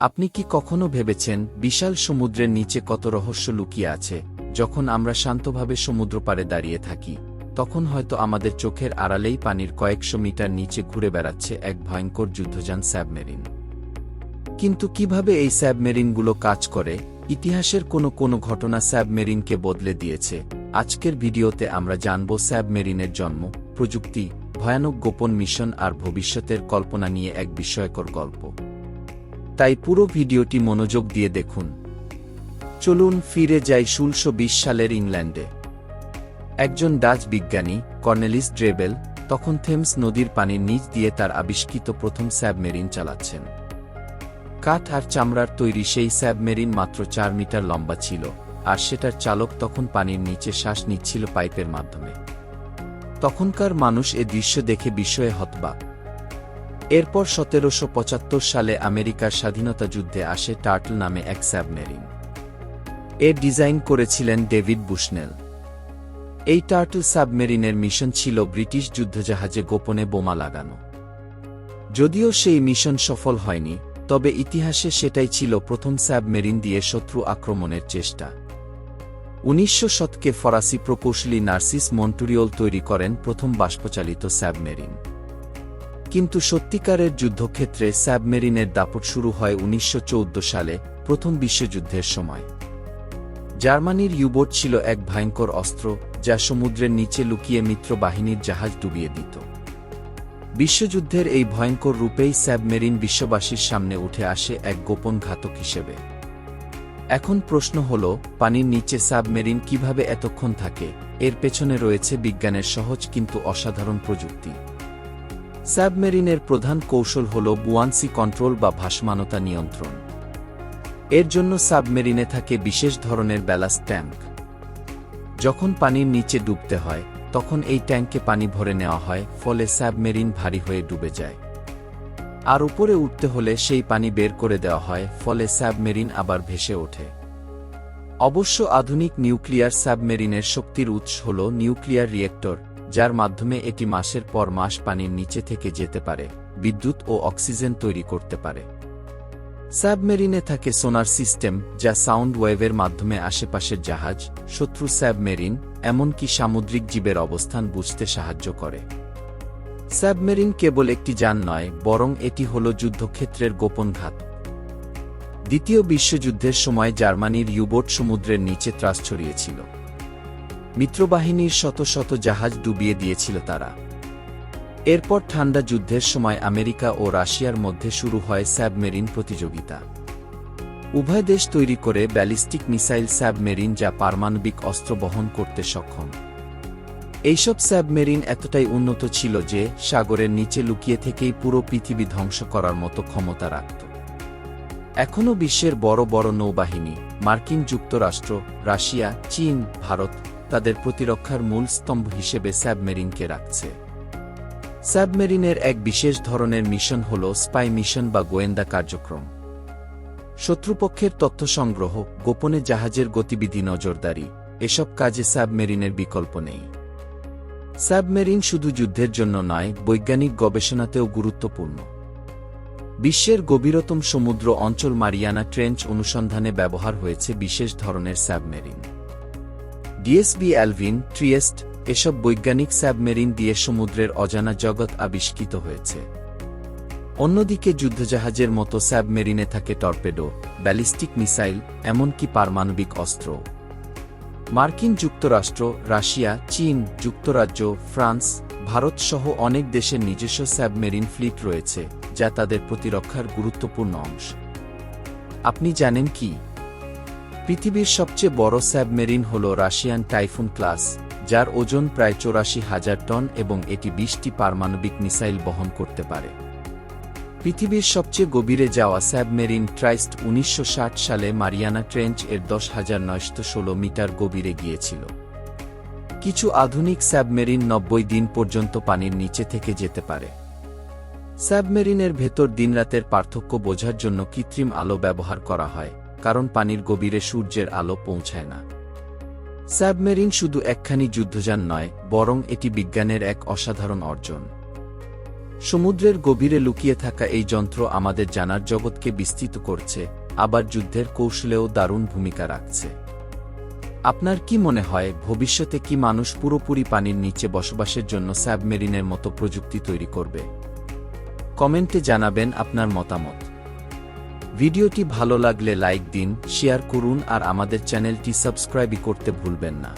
আপনি কি কখনো ভেবেছেন বিশাল সমুদ্রের নিচে কত রহস্য লুকিয়ে আছে? যখন আমরা শান্তভাবে সমুদ্র পাড়ে দাঁড়িয়ে থাকি, তখন হয়তো আমাদের চোখের আড়ালেই পানির কয়েকশো মিটার নিচে ঘুরে বেড়াচ্ছে এক ভয়ঙ্কর যুদ্ধযান স্যাবমেরিন। কিন্তু কীভাবে এই স্যাবমেরিনগুলো কাজ করে? ইতিহাসের কোনো কোনো ঘটনা স্যাবমেরিনকে বদলে দিয়েছে। আজকের ভিডিওতে আমরা জানব স্যাবমেরিনের জন্ম, প্রযুক্তি, ভয়ানক গোপন মিশন আর ভবিষ্যতের কল্পনা নিয়ে এক বিস্ময়কর গল্প। তাই পুরো ভিডিওটি মনোযোগ দিয়ে দেখুন। চলুন ফিরে যাই ষোলশো সালের ইংল্যান্ডে। একজন ডাচ বিজ্ঞানী, কর্নেলিস ড্রেবেল, তখন থেমস নদীর পানির নিচ দিয়ে তার আবিষ্কৃত প্রথম স্যাবমেরিন চালাচ্ছেন। কাঠ আর চামড়ার তৈরি সেই স্যাবমেরিন মাত্র চার মিটার লম্বা ছিল, আর সেটার চালক তখন পানির নিচে শ্বাস নিচ্ছিল পাইপের মাধ্যমে। তখনকার মানুষ এ দৃশ্য দেখে বিস্ময়ে হতবাক। এরপর সতেরোশো পঁচাত্তর সালে আমেরিকার স্বাধীনতা যুদ্ধে আসে টার্টল নামে এক স্যাবমেরিন। এর ডিজাইন করেছিলেন ডেভিড বুশনেল। এই টার্টল সাবমেরিনের মিশন ছিল ব্রিটিশ যুদ্ধজাহাজে গোপনে বোমা লাগানো। যদিও সেই মিশন সফল হয়নি, তবে ইতিহাসে সেটাই ছিল প্রথম সাবমেরিন দিয়ে শত্রু আক্রমণের চেষ্টা। উনিশশো শতকে ফরাসি প্রকৌশলী নার্সিস মন্টুরিওল তৈরি করেন প্রথম বাষ্পচালিত সাবমেরিন কিন্তু সত্যিকারের যুদ্ধক্ষেত্রে সাবমেরিনের দাপট শুরু হয় উনিশশো চৌদ্দ সালে, প্রথম বিশ্বযুদ্ধের সময়। জার্মানির ইউবোট ছিল এক ভয়ঙ্কর অস্ত্র, যা সমুদ্রের নিচে লুকিয়ে মিত্র বাহিনীর জাহাজ ডুবিয়ে দিত। বিশ্বযুদ্ধের এই ভয়ঙ্কর রূপেই স্যাবমেরিন বিশ্ববাসীর সামনে উঠে আসে এক গোপন ঘাতক হিসেবে। এখন প্রশ্ন হল, পানির নিচে সাবমেরিন কীভাবে এতক্ষণ থাকে? এর পেছনে রয়েছে বিজ্ঞানের সহজ কিন্তু অসাধারণ প্রযুক্তি। সাবমেরিনের প্রধান কৌশল হল বুয়ান্সি কন্ট্রোল বা ভাসমানতা নিয়ন্ত্রণ। এর জন্য সাবমেরিনে থাকে বিশেষ ধরনের ব্যালাস্ট ট্যাঙ্ক। যখন পানির নিচে ডুবতে হয়, তখন এই ট্যাঙ্কে পানি ভরে নেওয়া হয়, ফলে সাবমেরিন ভারী হয়ে ডুবে যায়। আর উপরে উঠতে হলে সেই পানি বের করে দেওয়া হয়, ফলে সাবমেরিন আবার ভেসে ওঠে। অবশ্য আধুনিক নিউক্লিয়ার সাবমেরিনের শক্তির উৎস হল নিউক্লিয়ার রিয়েক্টর। যার মাধ্যমে এটি মাসের পর মাস পানির নিচে থেকে যেতে পারে, বিদ্যুৎ ও অক্সিজেন তৈরি করতে পারে। সাবমেরিনে থাকে সোনার সিস্টেম, যা সাউন্ড ওয়েভের মাধ্যমে আশেপাশের জাহাজ, শত্রু সাবমেরিন, এমনকি সামুদ্রিক জীবের অবস্থান বুঝতে সাহায্য করে। সাবমেরিন কেবল একটি যান নয়, বরং এটি হল যুদ্ধক্ষেত্রের গোপন ঘাত দ্বিতীয় বিশ্বযুদ্ধের সময় জার্মানির ইউবোট সমুদ্রের নিচে ত্রাস ছড়িয়েছিল। মিত্রবাহিনীর শত শত জাহাজ ডুবিয়ে দিয়েছিল তারা। এরপর ঠান্ডা যুদ্ধের সময় আমেরিকা ও রাশিয়ার মধ্যে শুরু হয় স্যাবমেরিন প্রতিযোগিতা। উভয় দেশ তৈরি করে ব্যালিস্টিক মিসাইল স্যাবমেরিন যা পারমাণবিক অস্ত্র বহন করতে সক্ষম। এইসব স্যাবমেরিন এতটাই উন্নত ছিল যে সাগরের নিচে লুকিয়ে থেকেই পুরো পৃথিবী ধ্বংস করার মতো ক্ষমতা রাখত। এখনও বিশ্বের বড় বড় নৌবাহিনী, মার্কিন যুক্তরাষ্ট্র, রাশিয়া, চীন, ভারত তাদের প্রতিরক্ষার মূল স্তম্ভ হিসেবে স্যাবমেরিনকে রাখছে। সাবমেরিনের এক বিশেষ ধরনের মিশন হল স্পাই মিশন বা গোয়েন্দা কার্যক্রম। শত্রুপক্ষের তথ্য সংগ্রহ, গোপনে জাহাজের গতিবিধি নজরদারি, এসব কাজে সাবমেরিনের বিকল্প নেই। সাবমেরিন শুধু যুদ্ধের জন্য নয়, বৈজ্ঞানিক গবেষণাতেও গুরুত্বপূর্ণ। বিশ্বের গভীরতম সমুদ্র অঞ্চল মারিয়ানা ট্রেঞ্চ অনুসন্ধানে ব্যবহার হয়েছে বিশেষ ধরনের সাবমেরিন ডিএসবি অ্যালভিন ট্রিয়েস্ট এসব বৈজ্ঞানিক সাবমেরিন দিয়ে সমুদ্রের অজানা জগৎ আবিষ্কৃত হয়েছে। অন্যদিকে যুদ্ধজাহাজের মতো সাবমেরিনে থাকে টর্পেডো, ব্যালিস্টিক মিসাইল, এমনকি পারমাণবিক অস্ত্র। মার্কিন যুক্তরাষ্ট্র, রাশিয়া, চীন, যুক্তরাজ্য, ফ্রান্স ভারত সহ অনেক দেশের নিজস্ব সাবমেরিন ফ্লিট রয়েছে, যা তাদের প্রতিরক্ষার গুরুত্বপূর্ণ অংশ। আপনি জানেন কি? পৃথিবীর সবচেয়ে বড় সাবমেরিন হল রাশিয়ান টাইফুন ক্লাস, যার ওজন প্রায় চৌরাশি হাজার টন এবং এটি বিশটি পারমাণবিক মিসাইল বহন করতে পারে। পৃথিবীর সবচেয়ে গভীরে যাওয়া স্যাবমেরিন ট্রাইস্ট উনিশশো ষাট সালে মারিয়ানা ট্রেঞ্চ এর দশ হাজার নয়শত ষোলো মিটার গভীরে গিয়েছিল। কিছু আধুনিক স্যাবমেরিন নব্বই দিন পর্যন্ত পানির নিচে থেকে যেতে পারে। স্যাবমেরিনের ভেতর দিনরাতের পার্থক্য বোঝার জন্য কৃত্রিম আলো ব্যবহার করা হয়। কারণ পানির গভীরে সূর্যের আলো পৌঁছায় না। সাবমেরিন শুধু একখানি যুদ্ধযান নয়, বরং এটি বিজ্ঞানের এক অসাধারণ অর্জন। সমুদ্রের গভীরে লুকিয়ে থাকা এই যন্ত্র আমাদের জানার জগৎকে বিস্তৃত করছে, আবার যুদ্ধের কৌশলেও দারুণ ভূমিকা রাখছে। আপনার কি মনে হয়, ভবিষ্যতে কি মানুষ পুরোপুরি পানির নিচে বসবাসের জন্য সাবমেরিনের মতো প্রযুক্তি তৈরি করবে? কমেন্টে জানাবেন আপনার মতামত। ভিডিওটি ভালো লাগলে লাইক দিন শেয়ার করুন আর আমাদের চ্যানেলটি সাবস্ক্রাইব করতে ভুলবেন না।